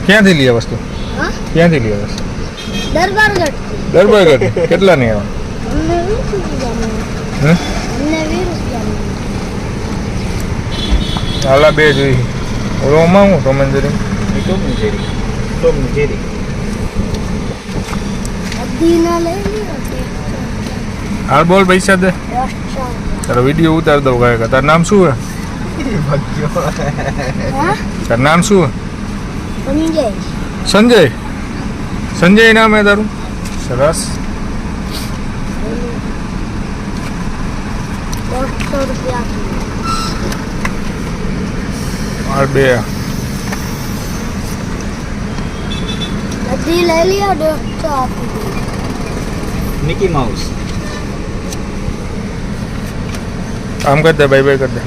ક્યાંથી લઈએ વસ્તુ? ક્યાંથી લઈએ વસ્તુ? દરબારગઢ. દરબારગઢ? કેટલા નહીં આવે. હાલા બે જોઈ ઓલો માં હું ટોમ એન્ડ જેરી ટોમની જેરી. ટોમની જેરી. અદીના લઈ હાલ બોલ પૈસા દે. તારો વીડિયો ઉતાર દઉં કાંઈ તારું નામ શું હે? હા? તારું નામ શું હે? સમજે સંજય સંજય નામ હે તારું સરસ દોઢસો રૂપિયા હાલ બે બધી લઈ લ્યો દોઢસો આપી દો મિકી માઉસ આમ કર દે બાય બાય કર દે